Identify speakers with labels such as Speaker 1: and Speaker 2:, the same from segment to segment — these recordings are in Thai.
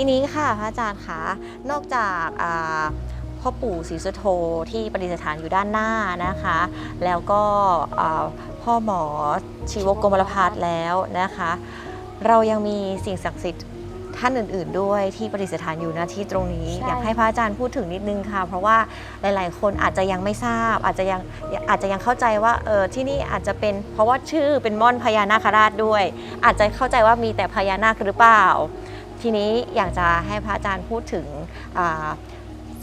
Speaker 1: ทีนี้ค่ะพระอาจารย์คะนอกจากอ่าพ่อปู่ศรีสุโธที่ประดิษฐานอยู่ด้านหน้านะคะ แล้วก็อ่าพ่อหมอชีวกรมลพัฒน์แล้วนะคะ เรายังมีสิ่งศักดิ์สิทธิ์ท่านอื่น ๆ ด้วยที่ประดิษฐานอยู่หน้าที่ตรงนี้
Speaker 2: ใช่
Speaker 1: อยากให้พระอาจารย์พูดถึงนิดนึงค่ะ เพราะว่าหลาย ๆ คนอาจจะยังไม่ทราบ อาจจะยังอาจจะยังเข้าใจว่าเออที่นี่อาจจะเป็นเพราะว่าชื่อเป็นม่อนพญานาคราชด้วย อาจจะเข้าใจว่ามีแต่พญานาคหรือเปล่า ทีนี้อยากจะให้พระอาจารย์พูดถึงอ่า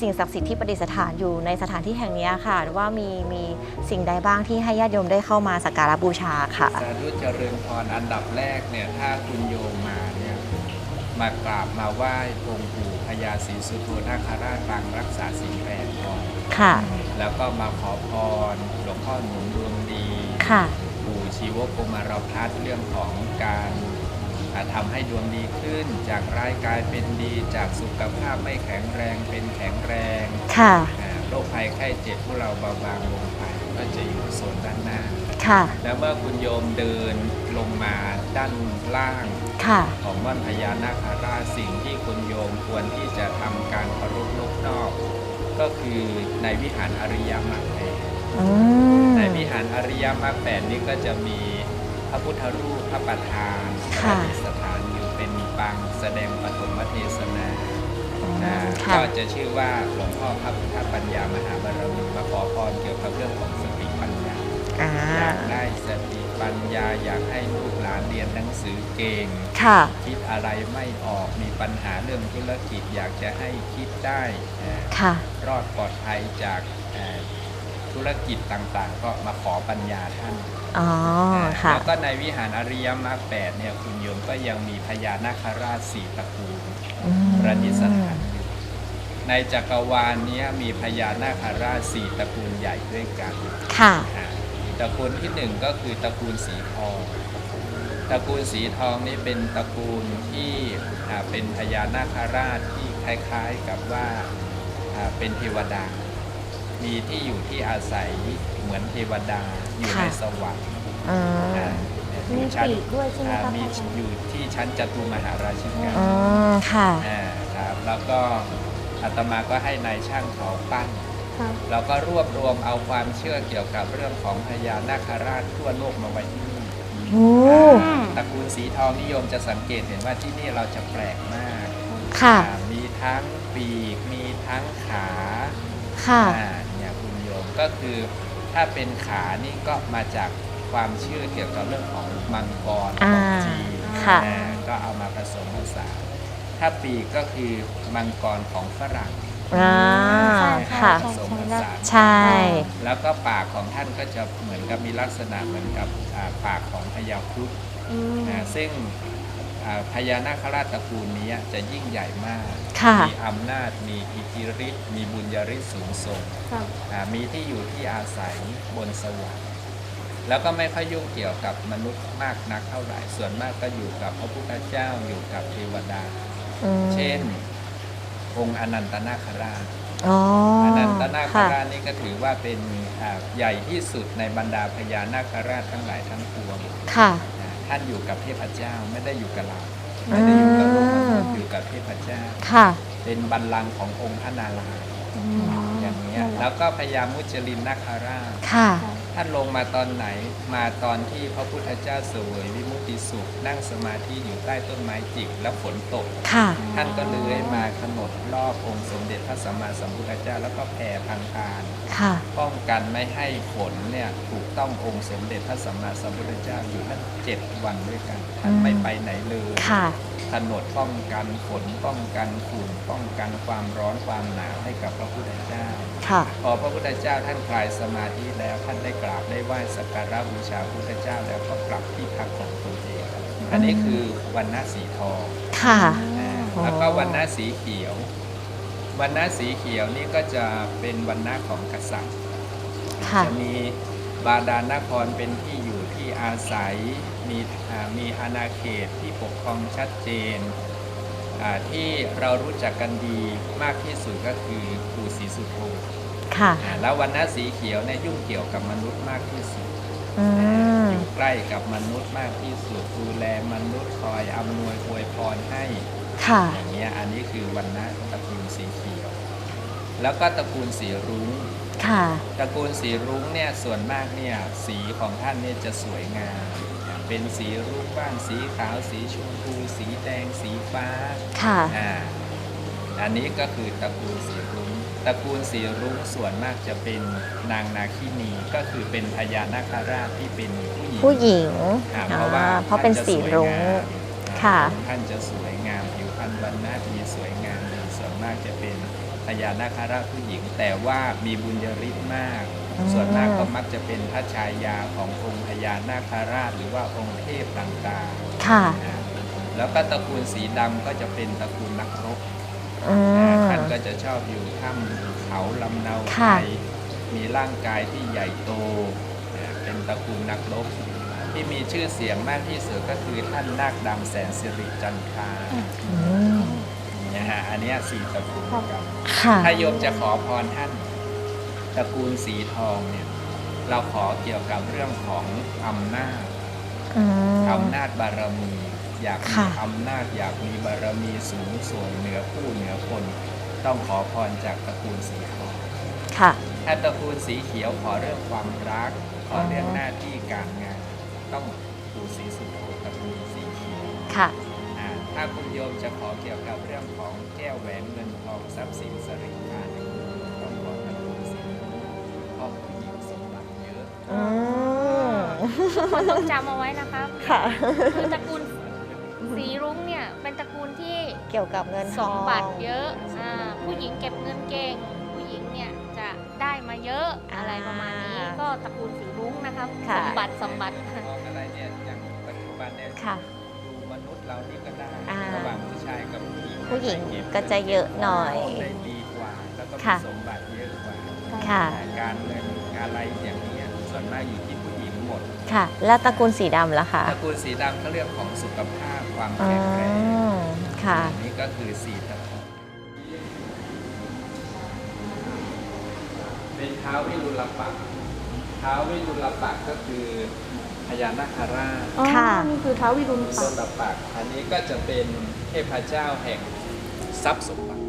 Speaker 1: สิ่งศักดิ์สิทธิ์ที่ประดิษฐานอยู่ในสถานที่แห่งนี้ค่ะว่ามีมีสิ่งใดบ้างที่ให้ญาติโยมได้เข้ามาสักการะบูชาค่ะ
Speaker 3: สาธุเจริญพรอันดับแรกเนี่ยถ้าคุณโยมมาเนี่ยมากราบมาไหว้องค์ปู่พญาศรีสุโธนาคราชปางรักษาสิ่งแปดก่อน
Speaker 1: ค่ะ
Speaker 3: แล้วก็มาขอพรหลวงพ่อหนุนดวงดี
Speaker 1: ค่ะ
Speaker 3: ปู่ชีวโกมารพัฒน์เรื่องของการอ่า ทำให้ดวงดีขึ้น จากร้ายกลายเป็นดี จากสุขภาพไม่แข็งแรงเป็นแข็งแรง
Speaker 1: ค่ะ
Speaker 3: อ่าโรคภัยไข้เจ็บพวกเราเบาบางลงไปก็จะอยู่โซนด้านหน้า
Speaker 1: ค่ะ
Speaker 3: แล้วเมื่อคุณโยมเดินลงมาด้านล่าง
Speaker 1: ค่ะ
Speaker 3: ของม่อนพญานาคราชสิ่งที่คุณโยมควรที่จะทำการเคารพนกนอก ก็คือในวิหารอริยมรรคแปด
Speaker 1: อืม
Speaker 3: ในวิหารอริยมรรคแปดนี้ก็จะมีพ ระพุทธรูปพระประธาน
Speaker 1: ค่ะ
Speaker 3: ประดิษฐานอยู่เป็นปางแสดงปฐมเทศนานะ
Speaker 1: ค่ะ
Speaker 3: ก็จะชื่อว่าหลวงพ่อพระพุทธปัญญามหาบารมีมาขอพรเกี่ยวกับเรื่องของสติปัญญา
Speaker 1: อ่า
Speaker 3: อยากได้สติปัญญาอยากให้ลูกหลานเรียนหนังสือเก่ง
Speaker 1: ค่ะ
Speaker 3: คิดอะไรไม่ออกมีปัญหาเรื่องธุรกิจอยากจะให้คิดได้เอ่อ
Speaker 1: ค่ะ
Speaker 3: รอดปลอดภัยจากเอ่อ ธุรกิจต่างๆ ก็มาขอปัญญาท่าน
Speaker 1: อ๋อาค่ะ
Speaker 3: แล้วก็ในวิหารอริยมรรคแปดเนี่ยคุณโยมก็ยังมีพญานาคราชสี่ตระกูล
Speaker 1: อืม
Speaker 3: ประดิษฐานอยู่ในจักรวาลเนี้ยมีพญานาคราชสี่ตระกูลใหญ่ด้วยกัน
Speaker 1: ค่ะ
Speaker 3: อ่าตระกูลที่หนึ่งก็คือตระกูลสีทองตระกูลสีทองนี่เป็นตระกูลที่อ่าเป็นพญานาคราชที่คล้ายๆกับว่าอ่าเป็นเทวดา มีที่อยู่ที่อาศัยเหมือนเทวดาอยู่
Speaker 1: ค่ะ
Speaker 3: ในสวรรค์
Speaker 1: อืม
Speaker 3: อ่าอ
Speaker 2: มี
Speaker 3: ยู่ชั้น
Speaker 2: ปีกด้วยใช่ไหม
Speaker 3: อ่า
Speaker 2: คะ
Speaker 3: มี
Speaker 2: พระอาจารย์
Speaker 3: อยู่ที่ชั้นจตุมหาราชิกา
Speaker 1: อืมค่ะ
Speaker 3: อ่าครับแล้วก็อาตมาก็ให้นายช่างเขาปั้น
Speaker 2: ค่ะ
Speaker 3: เราก็รวบรวมเอาความเชื่อเกี่ยวกับเรื่องของพญานาคราชทั่วโลกมาไว้ที่นี่
Speaker 1: โอ้
Speaker 2: อืม
Speaker 3: ตระกูลสีทองนิยมจะสังเกตเห็นว่าที่นี่เราจะแปลกมาก
Speaker 1: ค่ะ
Speaker 3: อ่ามีทั้งปีก มีทั้งขา
Speaker 1: ค่ะ
Speaker 3: อ่าเนี่ยคุณโยม ก็คือถ้าเป็นขานี่ก็มาจากความเชื่อเกี่ยวกับเรื่องของมังกรข
Speaker 1: อ่า
Speaker 3: องจีน
Speaker 1: ค่ะ
Speaker 3: อ่าก็เอามาผสมผสานถ้าปีกก็คือมังกรของฝรั่ง
Speaker 1: อ่า
Speaker 2: ใช่
Speaker 1: ค่ะ
Speaker 3: ผสมผสาน
Speaker 1: ใช่
Speaker 3: แล้วก็ปากของท่านก็จะเหมือนกับมีลักษณะเหมือนกับอ่าปากของพญาครุฑ
Speaker 2: อืม
Speaker 3: นะซึ่งอ่า พญานาคราชตระกูลนี้จะยิ่งใหญ่มาก
Speaker 1: ค่ะ
Speaker 3: มีอำนาจ มีอิทธิฤทธิ์ มีบุญญาฤทธิ์สูงส่ง
Speaker 2: ค่ะ
Speaker 3: อ่ามีที่อยู่ที่อาศัยบนสวรรค์แล้วก็ไม่ค่อยยุ่งเกี่ยวกับมนุษย์มากนักเท่าไหร่ ส่วนมากก็อยู่กับพระพุทธเจ้าอยู่กับเทวดา
Speaker 1: อืม
Speaker 3: เช่น องค์อนันตนาคราช
Speaker 1: อ๋อ
Speaker 3: อนันตนาค
Speaker 1: ค่ะ
Speaker 3: ราชนี่ก็ถือว่าเป็นอ่าใหญ่ที่สุดในบรรดาพญานาคราชทั้งหลายทั้งปวง
Speaker 1: ค่ะ
Speaker 3: นะ ท่านอยู่กับเทพเจ้าไม่ได้อยู่กับเราไม่ได้อยู่กับโลกมนุษย์อยู่กับเทพเจ้า
Speaker 1: ค่ะ
Speaker 3: เป็นบัลลังก์ขององค์พระนารายณ์
Speaker 2: อืม
Speaker 3: อย่างเนี้ยแล้วก็พญามุจลินนาคราช
Speaker 1: ค่ะ
Speaker 3: ท่านลงมาตอนไหน มาตอนที่พระพุทธเจ้าเสวยวิมุตติสุข นั่งสมาธิอยู่ใต้ต้นไม้จิกแล้วฝนตก
Speaker 1: ค่ะ
Speaker 3: ท่านก็เลื้อยมาขนดรอบองค์สมเด็จพระสัมมาสัมพุทธเจ้าแล้วก็แผ่พังพาน
Speaker 1: ค่ะ
Speaker 3: ป้องกันไม่ให้ฝนเนี่ยถูกต้ององค์สมเด็จพระสัมมาสัมพุทธเจ้าอยู่นั่นเจ็ดวันด้วยกัน ท่าน
Speaker 1: อืม
Speaker 3: ไม่ไปไหนเลย
Speaker 1: ค่ะ
Speaker 3: ถนดป้องกันฝนป้องกันฝุ่นป้องกันความร้อนความหนาวให้กับพระพุทธเจ้า
Speaker 1: ค่ะ
Speaker 3: พอพระพุทธเจ้าท่านคลายสมาธิแล้วท่านได้กราบได้ไหว้สักการะบูชาพระพุทธเจ้าแล้วก็กลับที่พักของตนเองอันนี้คือวันณะสีทอง
Speaker 1: ค่ะ
Speaker 3: นะ
Speaker 1: อ๋อ
Speaker 3: แล้วก็วันณะสีเขียว วันณะสีเขียวนี่ก็จะเป็นวันณะของกษัตริย์
Speaker 1: ค่ะ
Speaker 3: จะมีบาดาลนครเป็นที่อยู่ที่อาศัยมีอ่ามีอาณาเขตที่ปกครองชัดเจนอ่าที่เรารู้จักกันดีมากที่สุดก็คือปู่ ศรีสุโธ
Speaker 1: ค่ะ
Speaker 3: อ่าแล้ววันณะสีเขียวเนี่ยยุ่งเกี่ยวกับมนุษย์มากที่สุด
Speaker 1: อืม
Speaker 3: อยู่ใกล้กับมนุษย์มากที่สุดดูแลมนุษย์คอยอำนวยอวยพรให้
Speaker 1: ค่ะ
Speaker 3: อย่างเงี้ยอันนี้คือวันนะตระกูลสีเขียว แล้วก็ตระกูลสีรุ้ง
Speaker 1: ค่ะ
Speaker 3: ตระกูลสีรุ้งเนี่ยส่วนมากเนี่ยสีของท่านเนี่ยจะสวยงามเป็นสีรุ้งบ้างสีขาวสีชมพูสีแดงสีฟ้า
Speaker 1: ค่ะ
Speaker 3: อ่าอันนี้ก็คือตระกูลสีรุ้ง ตระกูลสีรุ้งส่วนมากจะเป็นนางนาคินีก็คือเป็นพญานาคราชที่เป็นผู้หญิง
Speaker 1: ผู้หญิง
Speaker 3: อ่า
Speaker 1: อ่า
Speaker 3: เพราะว่า
Speaker 1: เพราะเป็นสีรุ้ง ค่ะ
Speaker 3: ท่านจะสวยงามผิวพรรณวันนาดีสวยงามดีส่วนมากจะเป็นพญานาคราชผู้หญิง แต่ว่ามีบุญยฤทธิ์มาก
Speaker 1: อืม
Speaker 3: ส่วนมากก็มักจะเป็นพระชายาขององค์พญานาคราชหรือว่าองค์เทพต่างๆ
Speaker 1: ค่ะ
Speaker 3: อ่าแล้วก็ตระกูลสีดำก็จะเป็นตระกูลนักรบ
Speaker 1: อื
Speaker 3: อ่ามท่านก็จะชอบอยู่ถ้ำเขาลำเนาไท
Speaker 1: ค่ะ
Speaker 3: ยมีร่างกายที่ใหญ่โตอ่าเป็นตระกูลนักรบที่มีชื่อเสียงมากที่สุดก็คือท่านนาคดำแสนสิริจันทรา
Speaker 1: อืม
Speaker 3: นะฮะอันเนี้ยสี่ตระกูลครับ
Speaker 1: ค่ะ
Speaker 3: ถ้าโยมจะขอพรท่านตระกูลสีทองเนี่ยเราขอเกี่ยวกับเรื่องของอำนาจ
Speaker 1: อืม
Speaker 3: อำนาจบารมี อยากมี
Speaker 1: ค่ะ
Speaker 3: อำนาจอยากมีบารมีสูงส่งเหนือผู้เหนือคน ต้องขอพรจากตระกูลสีทอง
Speaker 1: ค่ะ
Speaker 3: ถ้าตระกูลสีเขียวขอเรื่องความรัก ขอเรื่องหน้าที่การงาน ต้องปู่ศรีสุโธตระกูลสีเขียว
Speaker 1: ค่ะ
Speaker 3: อ่าถ้าคุณโยมจะขอเกี่ยวกับเรื่องของแก้วแหวนเงินทองทรัพย์สินสริพานต้องขอตระกูลสีเพราะผู้หญิงสมบัติเยอะ
Speaker 1: อืม
Speaker 2: คนต้องจำเอาไว้นะครับ
Speaker 1: ค่ะ
Speaker 2: คือตระกูล สีรุ้งเนี่ยเป็นตระกูลที่
Speaker 1: เกี่ยวกับเงินท
Speaker 2: ส
Speaker 1: อง
Speaker 2: มบัติเยอะอ่าผู้หญิงเก็บเงินเก่ง ผู้หญิงเนี่ยจะได้มาเยอะอะไรประมาณนี้ ก็ตระกูลสีรุ้งนะครับ
Speaker 1: ค่ะ
Speaker 2: สมบัติสมบัติ
Speaker 3: ทองอะไรเนี่ยอย่างปัจจุบันเนี่ย
Speaker 1: ค่ะ
Speaker 3: ดูมนุษย์เรานี่ก็ได้
Speaker 1: อ่า
Speaker 3: ระหว่างผู้ชายกับผู้หญิง
Speaker 1: ผู้หญิง
Speaker 3: เบ
Speaker 1: ก็จะเยอะหน่อย
Speaker 3: ได้ดีกว่าแล้วก็มี
Speaker 1: ค่ะ
Speaker 3: สมบัติเยอะกว่า
Speaker 1: ค่ะ
Speaker 3: การเงินอะไรอย่างนี้ยส่วนมากอยู่ที่ผู้หญิงหมด
Speaker 1: ค่ะ แล้วตระกูลสีดำล่ะคะ
Speaker 3: ตระกูลสีดำก็เรื่องของสุขภาพความ
Speaker 1: อื
Speaker 3: แข็งแรง
Speaker 1: มค่ะ
Speaker 3: อันนี่ก็คือสีตระกูลเป็นเท้าวิรุลปักษ์เท้าวิรุลปักษ์ก็คือพญานาคราช
Speaker 1: ค่ะ
Speaker 2: นี่คือท้าววิรุณ
Speaker 3: วิรุลปักษ์อันนี้ก็จะเป็นเทพเจ้าแห่งทรัพย์สมบัติ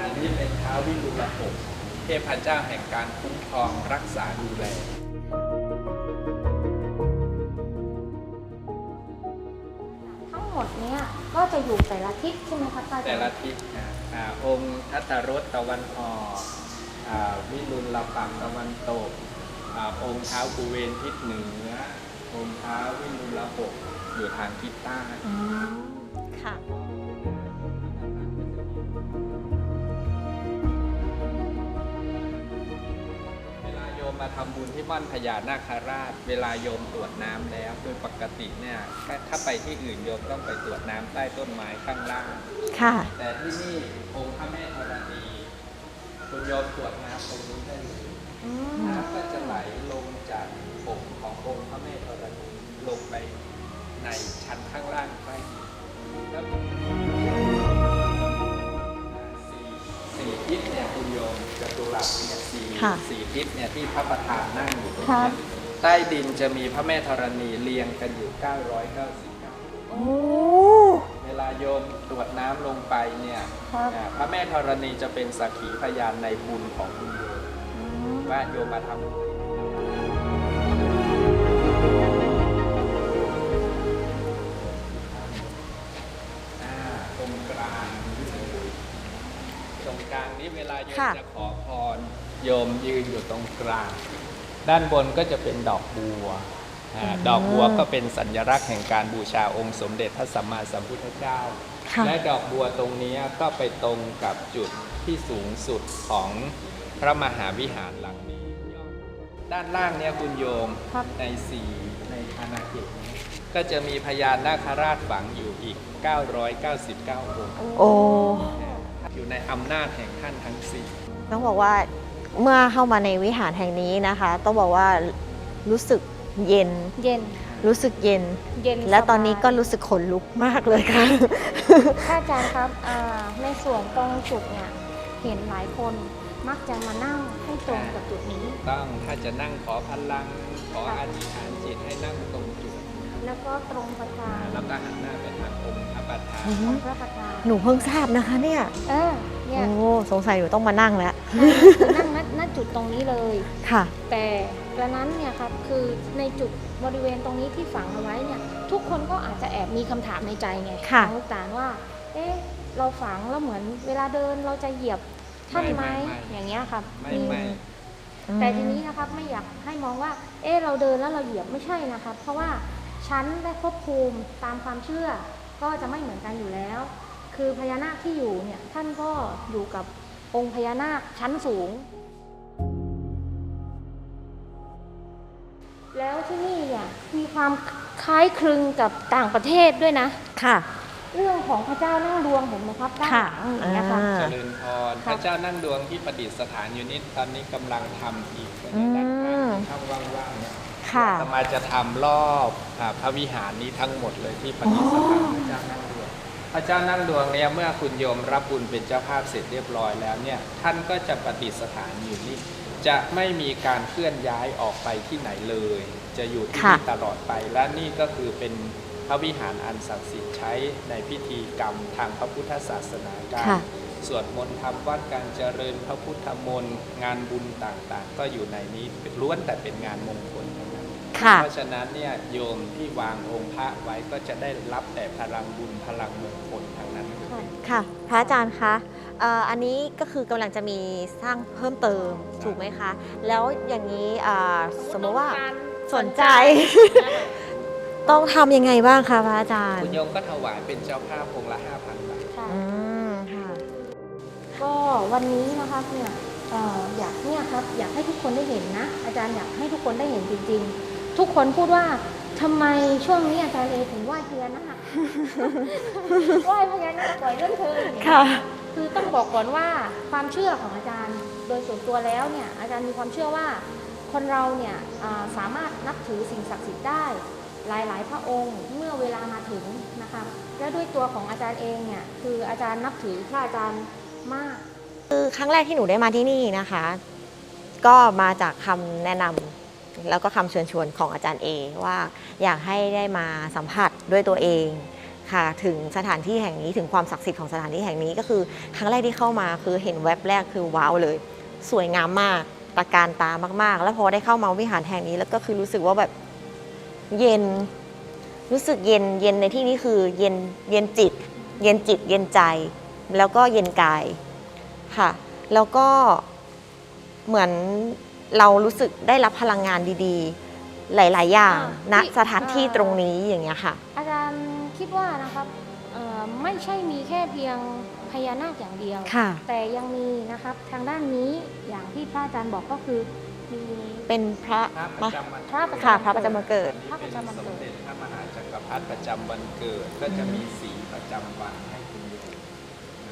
Speaker 3: อันนี้เป็นเท้าวิรุลภพเท พเจ้าแห่งการคุ้มครองรักษาดูแล
Speaker 2: ทั้งหมดเนี่ยก็จะอยู่แต่ละทิศใช่ไหมคะอาจารย์
Speaker 3: แต่ละทิศนะอ่าองค์ทัตตรสตะวันออกอ่าวิรุลปักษ์ตะวันตกอ่าองค์เท้ากุเวนทิศเหนือองค์เท้าวิรุลภพอยู่ทางทิศใต้
Speaker 2: อืม
Speaker 1: ค่ะ
Speaker 3: มมาทำบุญที่ม่อนพญานาคราช เวลาโยมตรวจน้ำแล้วโดยปกติเนี่ยถ้าถ้าไปที่อื่นโยมต้องไปตรวจน้ำใต้ต้นไม้ข้างล่าง
Speaker 1: ค่ะ
Speaker 3: แต่ที่นี่องค์พระแม่ธรณีคุณโยมตรวจน้ำตรงนี้ได้เลย
Speaker 1: อืม
Speaker 3: น้ำก็จะไหลลงจากอกขององค์พระแม่ธรณีลงไปในชั้นข้างล่างไปแล้ว ทิศเนี่ยคุณโยมจตุรัสเนี่ยสี่
Speaker 1: ค่ะ
Speaker 3: สี่ทิศเนี่ยที่พระประธานนั่งอยู่ตรง
Speaker 2: ครั
Speaker 3: นี้
Speaker 2: บ
Speaker 3: ใต้ดินจะมีพระแม่ธรณีเรียงกันอยู่ 999
Speaker 1: โอ้
Speaker 3: เวลาโยมตรวจน้ำลงไปเนี่ย
Speaker 2: ครับ
Speaker 3: อ่าพระแม่ธรณีจะเป็นสักขีพยานในบุญของคุณโยม
Speaker 2: อืม
Speaker 3: ว่าโยมมาทำบุญ กลางนี้เวลาโยม
Speaker 1: ค่ะ
Speaker 3: จะขอพรโยมยืนอยู่ตรงกลาง ด้านบนก็จะเป็นดอกบัวอ่าดอกบัวก็เป็นสัญลักษณ์แห่งการบูชาองค์สมเด็จพระสัมมาสัมพุทธเจ้า
Speaker 1: ค่ะ
Speaker 3: และดอกบัวตรงนี้ก็ไปตรงกับจุดที่สูงสุดของพระมหาวิหารหลังนี้ ด้านล่างเนี่ยคุณโยม
Speaker 2: ครับ
Speaker 3: ในสี่ในอาณาเขตนี้ก็จะมีพญานาคราชฝังอยู่อีก 999 องค์
Speaker 1: โอ้
Speaker 3: อยู่ในอำนาจแห่งท่านทั้งสี่
Speaker 1: ต้องบอกว่าเมื่อเข้ามาในวิหารแห่งนี้นะคะ ต้องบอกว่ารู้สึกเย็น
Speaker 2: เย็น
Speaker 1: รู้สึกเย็น
Speaker 2: เย็น
Speaker 1: และตอนนี้ก็
Speaker 2: สบาย
Speaker 1: รู้สึกขนลุกมากเลยค่ะ
Speaker 2: ถ้าอาจารย์ครับอ่าในส่วนตรงจุดเนี่ยเห็นหลายคนมักจะมานั่งให้ตรงกับจุดนี้
Speaker 3: ต้องถ้าจะนั่งขอพลังขออธิษฐานจิตให้นั่งตรงจุด
Speaker 2: แล้วก็ตรงประธาน
Speaker 3: แล้วก็หันหน้าไป
Speaker 2: ของ
Speaker 1: ม
Speaker 2: พระประธาน
Speaker 1: หนูเพิ่งทราบนะคะเนี่ย
Speaker 2: เออเนี่ย
Speaker 1: โอ้สงสัยหนูต้องมานั่งแล้ว
Speaker 2: นั่งณณจุดตรงนี้เลย
Speaker 1: ค่ะ
Speaker 2: แต่กระนั้นเนี่ยครับคือในจุดบริเวณตรงนี้ที่ฝังเอาไว้เนี่ย ทุกคนก็อาจจะแอบมีคำถามในใจไง
Speaker 1: ค่ะ
Speaker 2: น้องลูกตาลว่า เอ๊ะเราฝังแล้วเหมือนเวลาเดินเราจะเหยียบท่านไหม
Speaker 3: ไม่ไม่ไม่
Speaker 2: อย่างเงี้ยครับ
Speaker 3: ไม่ไม่
Speaker 2: แต่ทีนี้นะครับไม่อยากให้มองว่า เอ๊ะเราเดินแล้วเราเหยียบไม่ใช่นะครับ เพราะว่าชั้นและภพภูมิตามความเชื่อ ก็จะไม่เหมือนกันอยู่แล้ว คือพญานาคที่อยู่เนี่ยท่านก็อยู่กับองค์พญานาคชั้นสูง แล้วที่นี่เนี่ยมีความคล้ายคลึงกับต่างประเทศด้วยนะ
Speaker 1: ค่ะ
Speaker 2: เรื่องของพระเจ้านั่งดวงเห็นไหมครับด้านห
Speaker 1: ค่ะ
Speaker 2: ลังอย่างเงี้ยครับ
Speaker 1: อ่า
Speaker 3: เจริญพร
Speaker 2: ครับ
Speaker 3: พระเจ้านั่งดวงที่ประดิษฐานอยู่นี้ตอนนี้กำลังทำอีก
Speaker 1: อืม
Speaker 3: ด้านข้างช่องว่างๆเนี่ย
Speaker 1: ค่ะ
Speaker 3: อาตมาจะทำรอบอ่าพระวิหารนี้ทั้งหมดเลยที่ประดิษฐานพระเจ้านั่งดวงพระเจ้านั่งดวงเนี่ยเมื่อคุณโยมรับบุญเป็นเจ้าภาพเสร็จเรียบร้อยแล้วเนี่ยท่านก็จะประดิษฐานอยู่นี่จะไม่มีการเคลื่อนย้ายออกไปที่ไหนเลย จะอยู่ที่
Speaker 1: ค่ะ
Speaker 3: นี่ตลอดไปและนี่ก็คือเป็นพระวิหารอันศักดิ์สิทธิ์ใช้ในพิธีกรรมทางพระพุทธศาสนาการ
Speaker 1: ค่ะ
Speaker 3: สวดมนต์ทำวัดการเจริญพระพุทธมนต์งานบุญต่างๆ ก็อยู่ในนี้ล้วนแต่เป็นงานมงคลทั้งนั้น
Speaker 1: ค่ะ
Speaker 3: เพราะฉะนั้นเนี่ยโยมที่วางองค์พระไว้ก็จะได้รับแต่พลังบุญพลังมงคลทั้งนั้นเลย
Speaker 1: ค่ะ พระอาจารย์คะเอ่ออันนี้ก็คือกำลังจะมีสร้างเพิ่มเติมถูกไหมคะ แล้วอย่างนี้อ่าสมมติว่าสนใจ ต้องทำยังไงบ้างคะพระอาจารย์
Speaker 3: คุณโยมก็ถวายเป็นเจ้าภาพองค์ละ5,000บาท
Speaker 2: ค่ะ
Speaker 1: อืมค่ะ
Speaker 2: ก็วันนี้นะครับเนี่ยเอ่ออยากเนี่ยครับอยากให้ทุกคนได้เห็นนะ อาจารย์อยากให้ทุกคนได้เห็นจริงๆ ทุกคนพูดว่าทำไมช่วงนี้อาจารย์เอถึงไหว้พญานาค ไหว้พญานาคบ่อยเรื่องเธออย่างเงี้ย
Speaker 1: ค่ะ
Speaker 2: คือต้องบอกก่อนว่าความเชื่อของอาจารย์โดยส่วนตัวแล้วเนี่ยอาจารย์มีความเชื่อว่าคนเราเนี่ยอ่าสามารถนับถือสิ่งศักดิ์สิทธิ์ได้หลายๆ พระองค์เมื่อเวลามาถึงนะคะและด้วยตัวของอาจารย์เองเนี่ยคืออาจารย์นับถือพระอาจารย์มาก
Speaker 1: คือครั้งแรกที่หนูได้มาที่นี่นะคะ ก็มาจากคำแนะนำ แล้วก็คำเชิญชวนของอาจารย์เอว่าอยากให้ได้มาสัมผัสด้วยตัวเองค่ะถึงสถานที่แห่งนี้ถึงความศักดิ์สิทธิ์ของสถานที่แห่งนี้ก็คือครั้งแรกที่เข้ามาคือเห็นแว็บแรกคือว้าวเลย สวยงามมากตะการตามากๆ แล้วพอได้เข้ามาวิหารแห่งนี้แล้วก็คือรู้สึกว่าแบบเย็นรู้สึกเย็นเย็นในที่นี้คือเย็นเย็นจิต เย็นจิตเย็นใจ แล้วก็เย็นกายค่ะ แล้วก็เหมือน เรารู้สึกได้รับพลังงานดีๆ หลาย ๆ อย่าง
Speaker 2: อ่า
Speaker 1: ณ
Speaker 2: ที่
Speaker 1: สถานที่
Speaker 2: อ่า
Speaker 1: ตรงนี้อย่างเงี้ยค่ะ
Speaker 2: อาจารย์คิดว่านะครับเอ่อไม่ใช่มีแค่เพียงพญานาคอย่างเดียว
Speaker 1: ค่ะ
Speaker 2: แต่ยังมีนะครับทางด้านนี้อย่างที่พระอาจารย์บอกก็คือมี
Speaker 1: เป็นพระ
Speaker 3: พระประจำวัน
Speaker 2: พระประจำ
Speaker 1: ค่ะ พระประจำวันเกิด
Speaker 2: พระประจำวันเกิด
Speaker 3: สมเด็จพระมหาจักรพรรดิประจำวันเกิดก็จะมีสีประจำวันให้คุณโยม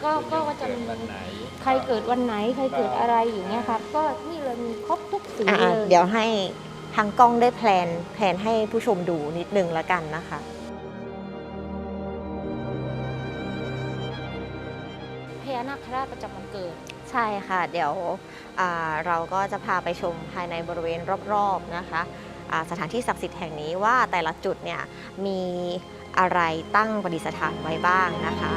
Speaker 2: ก็
Speaker 3: คุณโย
Speaker 2: ก็
Speaker 3: ม
Speaker 2: ก็จะ
Speaker 3: เกิด
Speaker 2: มี
Speaker 3: วันไหน
Speaker 2: ใครเกิดวันไหนใครเกิดอะไรอย่างเงี้ยครับก็นี่เลยมีครบทุกสี
Speaker 1: อ่า
Speaker 2: เลย
Speaker 1: เดี๋ยวให้ทางกล้องได้แพลนแพลนให้ผู้ชมดูนิดนึงละกันนะคะ
Speaker 2: พญานาคราชประจำวันเกิด
Speaker 1: ใช่ค่ะ เดี๋ยวอ่าเราก็จะพาไปชมภายในบริเวณรอบๆนะคะอ่าสถานที่ศักดิ์สิทธิ์แห่งนี้ว่าแต่ละจุดเนี่ยมีอะไรตั้งประดิษฐานไว้บ้างนะคะ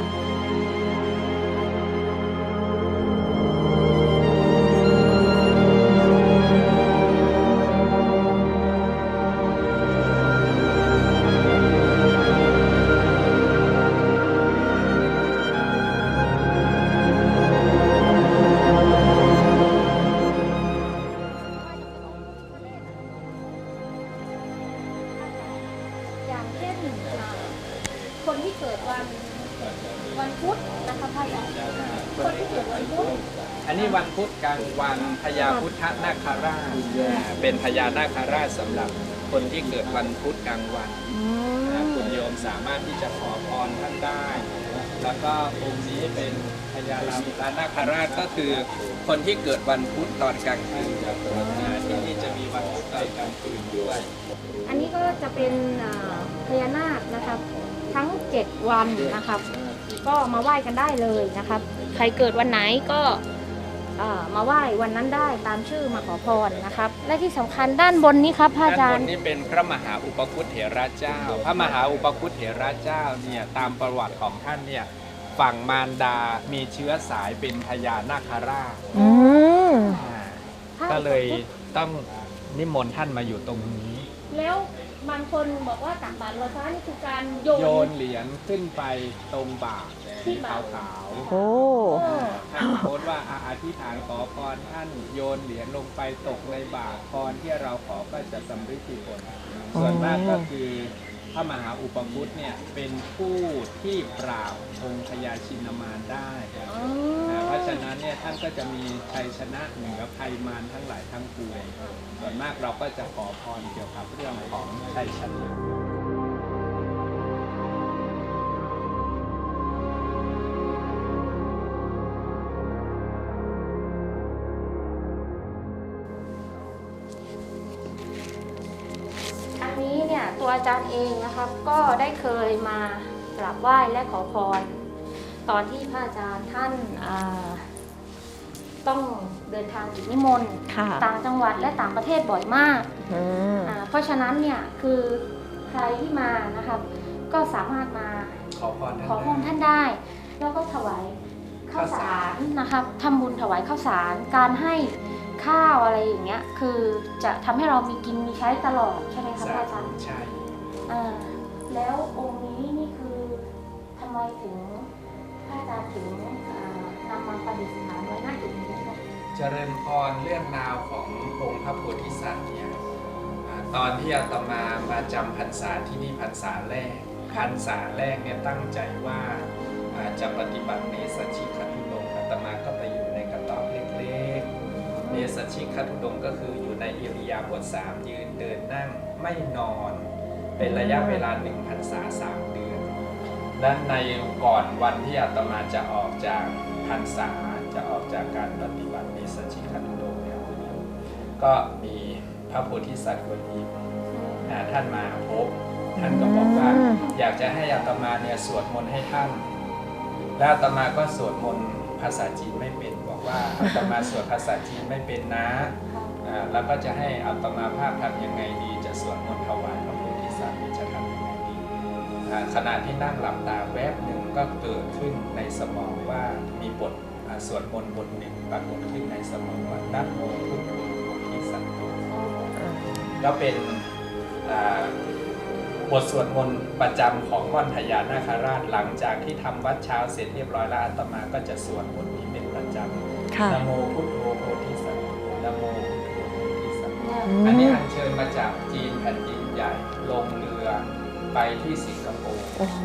Speaker 3: เป็นพญานาคราชสำหรับคนที่เกิดวันพุธกลางวันนะคุณโยมสามารถที่จะขอพรท่านได้ แล้วก็องค์นี้เป็นพญาลาลานาคราชก็คือคนที่เกิดวันพุธตอนกลางคืนนะที่นี่จะมีวันพุธตอนกลางคืนด้วย
Speaker 2: อันนี้ก็จะเป็นอ่าพญานาคนะครับ ทั้ง 7 วันนะครับ ก็มาไหว้กันได้เลยนะครับ ใครเกิดวันไหนก็เอ่อ มาไหว้วันนั้นได้ตามชื่อมาขอพรนะครับ และที่สำคัญด้านบนนี้ครับพระอาจา
Speaker 3: ด้าน
Speaker 2: ร
Speaker 3: บ
Speaker 2: ย์
Speaker 3: นนี้เป็นพระมหาอุปคุตเถระเจ้า พระมหาอุปคุตเถระเจ้าเนี่ยตามประวัติของท่านเนี่ยฝั่งมารดา มีเชื้อสายเป็นพญานาคราช
Speaker 1: อืม
Speaker 3: อ่าก็เลยต้องนิมนต์ท่านมาอยู่ตรงนี้
Speaker 2: แล้วบางคนบอกว่าตักบาตรลอยฟ้านี่คือการโยน
Speaker 3: โยนเหรียญขึ้นไปตรงบ่าสีขาวขาว
Speaker 1: โอ้
Speaker 2: โอ้
Speaker 3: ๆท่านโพสต์ว่าอาอธิษฐานขอพรท่านโยนเหรียญลงไปตกในบ่าพรที่เราขอก็จะสำเร็จผล ส่วนมากก็คือพระมหาอุปคุตเนี่ยเป็นผู้ที่ปราบองค์พญาชินมารได้
Speaker 2: อ๋อ
Speaker 3: นะเพราะฉะนั้นเนี่ยท่านก็จะมีชัยชนะเหนือภัยมารทั้งหลายทั้งปวงส่วนมากเราก็จะขอพรเกี่ยวกับเรื่องของชัยชนะ
Speaker 2: ตัวอาจารย์เองนะครับ ก็ได้เคยมากราบไหว้และขอพร ตอนที่พระอาจารย์ท่านอ่าต้องเดินทางกิจนิมนต์
Speaker 1: ค่ะ
Speaker 2: ต่างจังหวัดและต่างประเทศบ่อยมาก
Speaker 1: อืม
Speaker 2: อ่าเพราะฉะนั้นเนี่ยคือใครที่มานะครับ ก็สามารถมา
Speaker 3: ขอพรท่าน
Speaker 2: ขอพรท่านได้ แล้วก็ถวายข้าวสารนะครับทำบุญถวายข้าวสารการให้ ข้าวอะไรอย่างเงี้ย คือจะทำให้เรามีกินมีใช้ตลอดใช่ไหมคะพ
Speaker 3: สา
Speaker 2: ระอาจาร
Speaker 3: ธุ
Speaker 2: ย์
Speaker 3: ใช่
Speaker 2: อ่าแล้วองค์นี้นี่คือทำไมถึงพระอาจารย์ถึงอ่านำมาประดิษฐานไว้หน้าจุดนี้คะ
Speaker 3: เจริญพรเรื่องราวขององค์พระโพธิสัตว์เนี่ยอ่าตอนที่อาตมามาจำพรรษาที่นี่พรรษาแรกพรรษาแรกเนี่ยตั้งใจว่าอ่าจะปฏิบัติเนสชิค ๆเนสชิคทุดงค์ก็คืออยู่ในอิริยาบถสามยืนเดินนั่งไม่นอน เป็นระยะเวลาหนึ่งพรรษาสามเดือนและในก่อนวันที่อาตมาจะออกจากพรรษาจะออกจากการปฏิบัตินิสสชิคันโดเนี่ยก็มีพระโพธิสัตว์คนอิมอ่าท่านมาพบท่านก็บอกว่า
Speaker 1: อืม
Speaker 3: อยากจะให้อาตมาเนี่ยสวดมนต์ให้ท่าน แล้วอาตมาก็สวดมนต์ ภาษาจีนไม่เป็น บอกว่าอาตมาสวดภาษาจีนไม่เป็นนะอ่าแล้วก็จะให้อาตมาภาพทำยังไงดี จะสวดมนต์ถวายพระโพธิสัตว์นี่จะทำยังไงดีอ่าขณะที่นั่งหลับตาแวบหนึ่งก็เกิดขึ้นในสมองว่ามีบทอ่าสวดมนต์บทหนึ่งปรากฏขึ้นในสมองว่านะโมพุทโธโพธิสัตว์ก็เป็นอ่า บทสวดมนต์ประจำของม่อนพญานาคราชหลังจากที่ทำวัดเช้าเสร็จเรียบร้อยแล้วอาตมาก็จะสวดบทนี้เป็นประจำ
Speaker 1: ค่ะ
Speaker 3: นะโมพุทโธโพธิสัตว์นะโมพุทโธโพธิสัตว์
Speaker 2: เนี่ย
Speaker 1: อืม
Speaker 3: อันนี้อัญเชิญมาจากจีนแผ่นดินใหญ่ลงเรือไปที่สิงคโปร์
Speaker 1: โอ้โห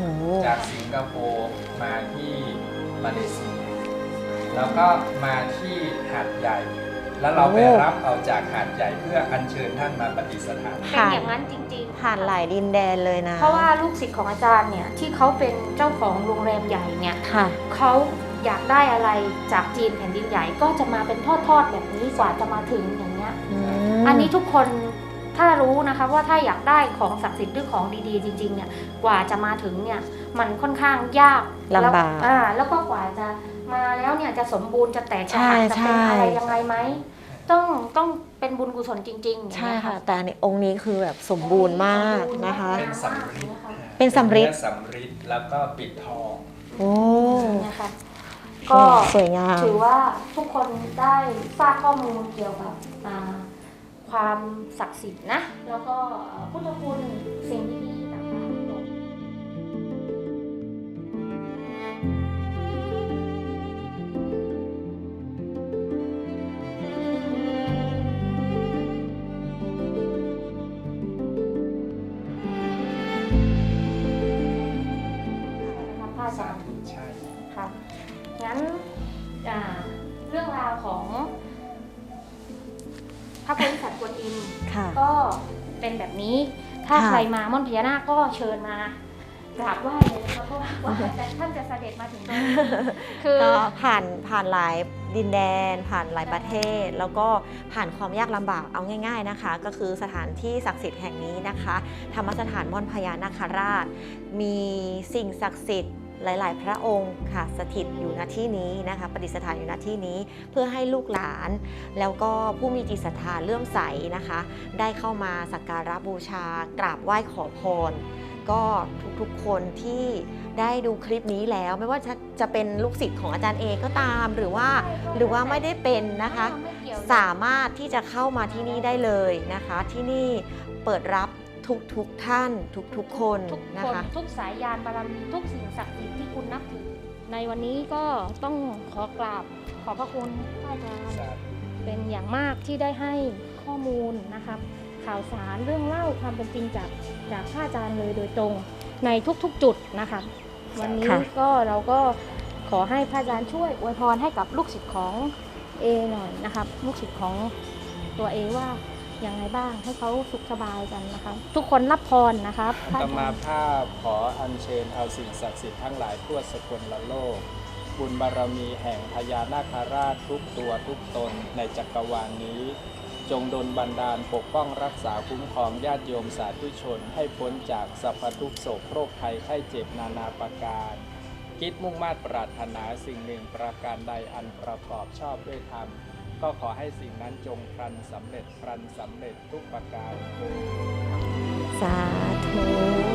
Speaker 3: จากสิงคโปร์มาที่มาเลเซียแล้วก็มาที่หาดใหญ่ แล้วเราไป
Speaker 1: โอ้
Speaker 3: รับเอาจากหาดใหญ่เพื่ออัญเชิญท่านมาปฏิสถาน
Speaker 2: เป็นอย่างนั้นจริงๆ
Speaker 1: ผ่านหลายดินแดนเลยนะ
Speaker 2: เพราะว่าลูกศิษย์ของอาจารย์เนี่ยที่เขาเป็นเจ้าของโรงแรมใหญ่เนี่ย
Speaker 1: ค่ะ
Speaker 2: เขาอยากได้อะไรจากจีนแผ่นดินใหญ่ก็จะมาเป็นทอดๆแบบนี้กว่าจะมาถึงอย่างเงี้ย
Speaker 1: ม
Speaker 2: อันนี้ทุกคนถ้ารู้นะคะว่าถ้าอยากได้ของศักดิ์สิทธิ์หรือของดีๆ จริงๆเนี่ยกว่าจะมาถึงเนี่ยมันค่อนข้างยาก
Speaker 1: ลำบาก
Speaker 2: แล้วอ่าแล้วก็กว่าจะ มาแล้วเนี่ยจะสมบูรณ์จะแตก
Speaker 1: ใช่
Speaker 2: จะหักจะเป็น
Speaker 1: ใช่
Speaker 2: อะไรยังไงไหมต้องต้องเป็นบุญกุศลจริงๆอย่าง
Speaker 1: ใช่
Speaker 2: เงี้ย
Speaker 1: ค่ะ แต่อันนี้องค์นี้คือแบบสมบูรณ์มากนะคะ
Speaker 3: เป็นสำริด
Speaker 1: เป็นสำริด
Speaker 3: เนื้อสำริดแล้วก็ปิดทอง
Speaker 1: โอ้
Speaker 2: นะคะ
Speaker 1: ก็
Speaker 2: ก็
Speaker 1: สวยงาม
Speaker 2: ถือว่าทุกคนได้ทราบข้อมูลเกี่ยวกับอ่าความศักดิ์สิทธิ์นะ แล้วก็เอ่อพุทธคุณสิ่งดี พระโพธิสัตว์กวนอิม
Speaker 1: ค่ะ
Speaker 2: ก็เป็นแบบนี้ ถ้า
Speaker 1: ค่ะ
Speaker 2: ใครมาม่อนพญานาคก็เชิญมากราบไหว้เลยนะคะเพราะว่าว่าท่านจะเสด็จมาถึงตรงนี้คือ
Speaker 1: ก็ผ่านผ่านหลายดินแดน ผ่านหลายประเทศ แล้วก็ผ่านความยากลำบากเอาง่าย ๆนะคะ ก็คือสถานที่ศักดิ์สิทธิ์แห่งนี้นะคะ ธรรมสถานม่อนพญานาคราช มีสิ่งศักดิ์สิทธิ์ หลาย ๆ พระองค์ค่ะสถิตอยู่ณที่นี้นะคะประดิษฐานอยู่ณที่นี้เพื่อให้ลูกหลาน แล้วก็ผู้มีจิตศรัทธาเลื่อมใสนะคะ ได้เข้ามาสักการะบูชากราบไหว้ขอพร ก็ทุกๆคนที่ได้ดูคลิปนี้แล้วไม่ว่าจะจะเป็นลูกศิษย์ของอาจารย์เอก็ตามหรือว่าหรือว่าไม่ได้เป็นนะคะ สามารถที่จะเข้ามาที่นี่ได้เลยนะคะ ที่นี่เปิดรับ ทุกทุกท่านทุกทุกคน
Speaker 2: ทุก
Speaker 1: นะ
Speaker 2: คน
Speaker 1: คะ
Speaker 2: ทุกสายยานบารมีทุกสิ่งศักดิ์สิทธิ์ที่คุณนับถือ ในวันนี้ก็ต้องขอกราบขอบพระคุณพระอาจารย์ เป็นอย่างมากที่ได้ให้ข้อมูลนะครับ ข่าวสารเรื่องเล่าความเป็นจริงจากจากพระอาจารย์เลยโดยตรงในทุกๆจุดนะครับวันนี้
Speaker 1: ค่ะ
Speaker 2: ก็เราก็ขอให้พระอาจารย์ช่วยอวยพรให้กับลูกศิษย์ของเอหน่อยนะครับ ลูกศิษย์ของตัวเอว่า ยังไงบ้างให้เขาสุขสบายกันนะครับทุกคนรับพรนะครับพระ
Speaker 3: ต
Speaker 2: อาจาร
Speaker 3: มาภาพขออัญเชิญเอาสิ่งศักดิ์สิทธิ์ทั้งหลายทั่วสกลละโลก บุญบารมีแห่งพญานาคราชทุกตัวทุกตนในจักรวาลนี้ จงดลบันดาลปกป้องรักษาคุ้มครองญาติโยมสาธุชน ให้พ้นจากสัพพทุกโศกโรคภัยไข้เจ็บนานาประการคิดมุ่งมา่ปรารถนาสิ่งหนึ่งประการใดอันประกอบชอบด้วยธรรม ก็ขอให้สิ่งนั้นจงพลันสำเร็จพลันสำเร็จทุกประการ
Speaker 1: สาธุ